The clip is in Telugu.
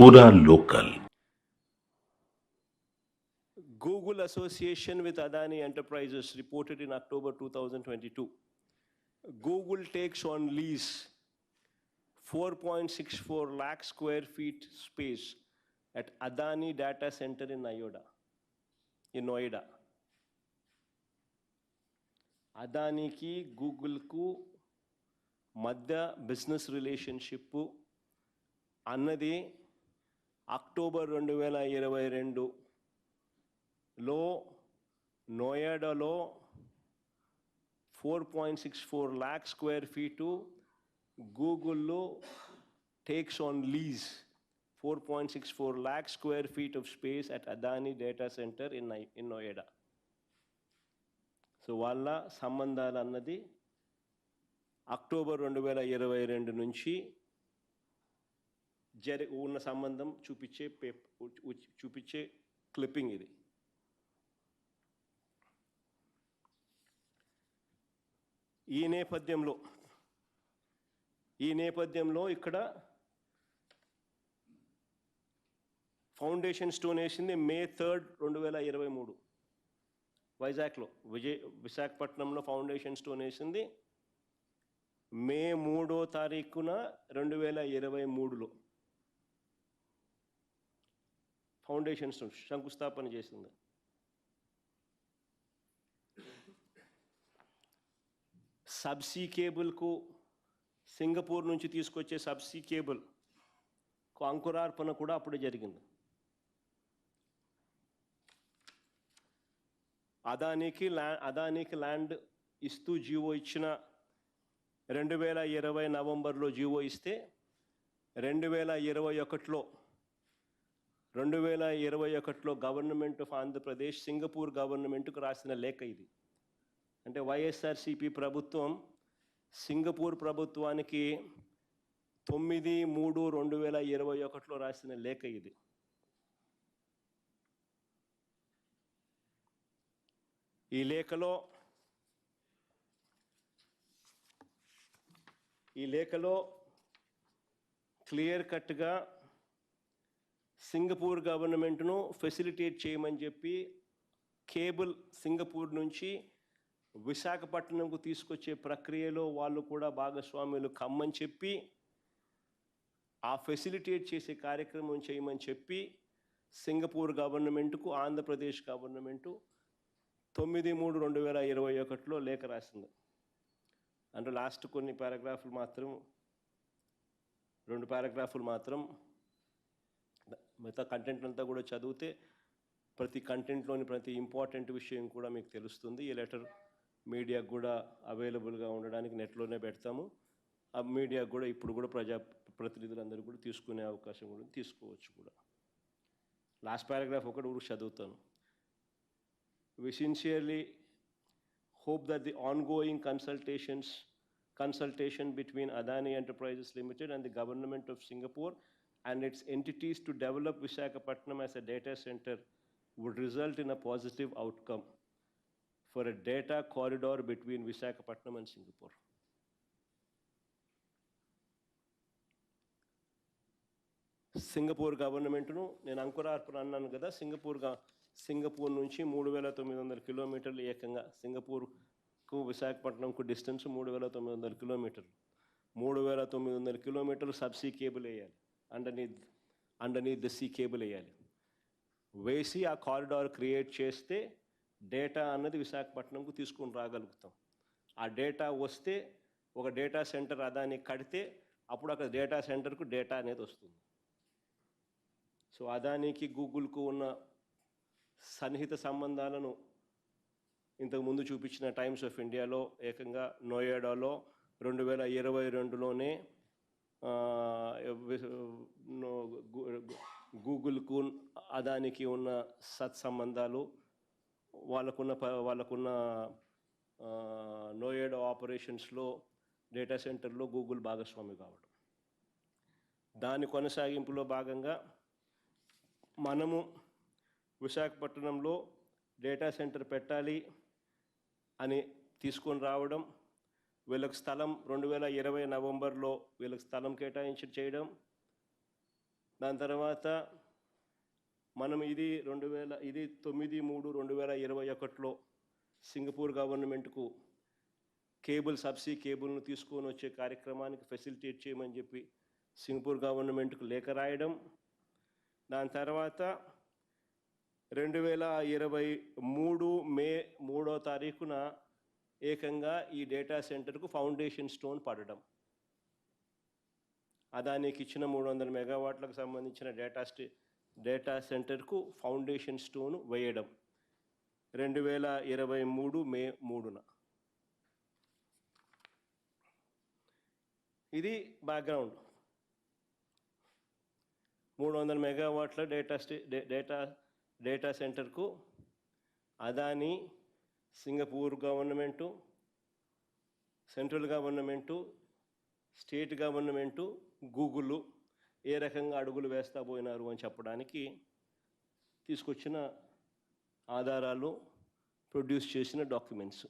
पूरा local Google association with Adani Enterprises reported in October 2022. Google takes on lease 4.64 lakh square feet space at Adani Data Center in Noida. In Noida. అదానికి గూగుల్కు మధ్య బిజినెస్ రిలేషన్షిప్ అన్నది అక్టోబర్ రెండు వేల ఇరవై రెండులో నోయాడాలో four point six four lakh square feet గూగుల్లో takes on lease four point six four lakh square feet of space at Adani data centre in in Noida so వాళ్ళ సంబంధాలు అన్నది అక్టోబర్ రెండు వేల ఇరవై రెండు నుంచి జరి ఉన్న సంబంధం చూపించే పేప్ చూపించే క్లిప్పింగ్ ఇది. ఈ నేపథ్యంలో ఈ నేపథ్యంలో ఇక్కడ ఫౌండేషన్ స్టోన్ వేసింది మే థర్డ్ రెండు వేల ఇరవై మూడు. వైజాగ్లో విజయ్ విశాఖపట్నంలో ఫౌండేషన్ స్టోన్ వేసింది మే మూడో తారీఖున రెండు వేల ఇరవై మూడులో. ఫౌండేషన్ శంకుస్థాపన చేసింది. సబ్సీ కేబుల్కు సింగపూర్ నుంచి తీసుకొచ్చే సబ్సీ కేబుల్ అంకురార్పణ కూడా అప్పుడే జరిగింది. అదానికి ల్యా అదానికి ల్యాండ్ ఇస్తూ జీవో ఇచ్చిన రెండు వేల ఇరవై నవంబర్లో జీవో ఇస్తే రెండు వేల ఇరవై ఒకటిలో రెండు వేల ఇరవై ఒకటిలో గవర్నమెంట్ ఆఫ్ ఆంధ్రప్రదేశ్ సింగపూర్ గవర్నమెంట్కు రాసిన లేఖ ఇది. అంటే వైఎస్ఆర్సిపి ప్రభుత్వం సింగపూర్ ప్రభుత్వానికి తొమ్మిది మూడు రెండు వేల ఇరవై ఒకటిలో రాసిన లేఖ ఇది. ఈ లేఖలో ఈ లేఖలో క్లియర్ కట్గా సింగపూర్ గవర్నమెంట్ను ఫెసిలిటేట్ చేయమని చెప్పి కేబుల్ సింగపూర్ నుంచి విశాఖపట్నంకు తీసుకొచ్చే ప్రక్రియలో వాళ్ళు కూడా భాగస్వాములు కమ్మని చెప్పి ఆ ఫెసిలిటేట్ చేసే కార్యక్రమం చేయమని చెప్పి సింగపూర్ గవర్నమెంట్కు ఆంధ్రప్రదేశ్ గవర్నమెంటు తొమ్మిది మూడు రెండు వేల ఇరవై ఒకటిలో లేఖ రాసింది. అంటే లాస్ట్ కొన్ని పారాగ్రాఫ్లు మాత్రం రెండు పారాగ్రాఫ్లు మాత్రం మిగతా కంటెంట్ అంతా కూడా చదివితే ప్రతి కంటెంట్లోని ప్రతి ఇంపార్టెంట్ విషయం కూడా మీకు తెలుస్తుంది. ఈ లెటర్ మీడియాకు కూడా అవైలబుల్గా ఉండడానికి నెట్లోనే పెడతాము. ఆ మీడియా కూడా ఇప్పుడు కూడా ప్రజా ప్రతినిధులందరూ కూడా తీసుకునే అవకాశం కూడా తీసుకోవచ్చు కూడా. లాస్ట్ పారాగ్రాఫ్ ఒకటి కూడా చదువుతాను. We sincerely hope that the ongoing consultations, consultation between Adani Enterprises Limited and the government of Singapore and its entities to develop Visakhapatnam as a data center would result in a positive outcome for a data corridor between Visakhapatnam and Singapore. Singapore గవర్నమెంట్ను నేను అంకురార్పణ అన్నాను కదా సింగపూర్గా సింగపూర్ నుంచి మూడు వేల తొమ్మిది వందల కిలోమీటర్లు ఏకంగా సింగపూర్కు విశాఖపట్నంకు డిస్టెన్స్ మూడు వేల తొమ్మిది వందల కిలోమీటర్లు మూడు వేల తొమ్మిది వందల కిలోమీటర్లు సబ్సీ కేబుల్ వేయాలి underneath underneath the sea cable వేయాలి. వేసి ఆ కారిడార్ క్రియేట్ చేస్తే డేటా అన్నది విశాఖపట్నంకు తీసుకొని రాగలుగుతాం. ఆ డేటా వస్తే ఒక డేటా సెంటర్ అదాన్ని కడితే అప్పుడు అక్కడ డేటా సెంటర్కు డేటా అనేది వస్తుంది. సో అదానికి గూగుల్కు ఉన్న సన్నిహిత సంబంధాలను ఇంతకు ముందు చూపించిన టైమ్స్ ఆఫ్ ఇండియాలో ఏకంగా నోయాడాలో రెండు వేల ఇరవై రెండులోనే గూగుల్కు అదానికి ఉన్న సత్సంబంధాలు వాళ్ళకున్న ప- వాళ్ళకున్న ఆ, ఆపరేషన్స్లో డేటా సెంటర్లో గూగుల్ భాగస్వామి కావడం. దాని కొనసాగింపులో భాగంగా మనము విశాఖపట్నంలో డేటా సెంటర్ పెట్టాలి అని తీసుకొని రావడం వీళ్ళకు స్థలం రెండు వేల ఇరవై నవంబర్లో వీళ్ళకి స్థలం కేటాయించి చేయడం. దాని తర్వాత మనం ఇది రెండు వేల ఇది తొమ్మిది మూడు రెండు వేల ఇరవై ఒకటిలో సింగపూర్ గవర్నమెంట్కు కేబుల్ సబ్సిడీ కేబుల్ను తీసుకొని వచ్చే కార్యక్రమానికి ఫెసిలిటేట్ చేయమని చెప్పి సింగపూర్ గవర్నమెంట్కు లేఖ రాయడం. దాని తర్వాత రెండు వేల ఇరవై మూడు మే మూడో తారీఖున ఏకంగా ఈ డేటా సెంటర్కు ఫౌండేషన్ స్టోన్ పడడం. అదానికి ఇచ్చిన మూడు వందల మెగావాట్లకు సంబంధించిన డేటా స్టే డేటా సెంటర్కు ఫౌండేషన్ స్టోన్ వేయడం. రెండు వేల ఇరవై మూడు మే మూడున. ఇది బ్యాక్గ్రౌండ్. మూడు వందల మెగావాట్ల డేటా స్టే డేటా డేటా సెంటర్కు Adani Singapore government central government state government Google ఏ రకంగా అడుగులు వేస్తా పోయినారు అని చెప్పడానికి తీసుకొచ్చిన ఆధారాలు ప్రొడ్యూస్ చేసిన డాక్యుమెంట్స్.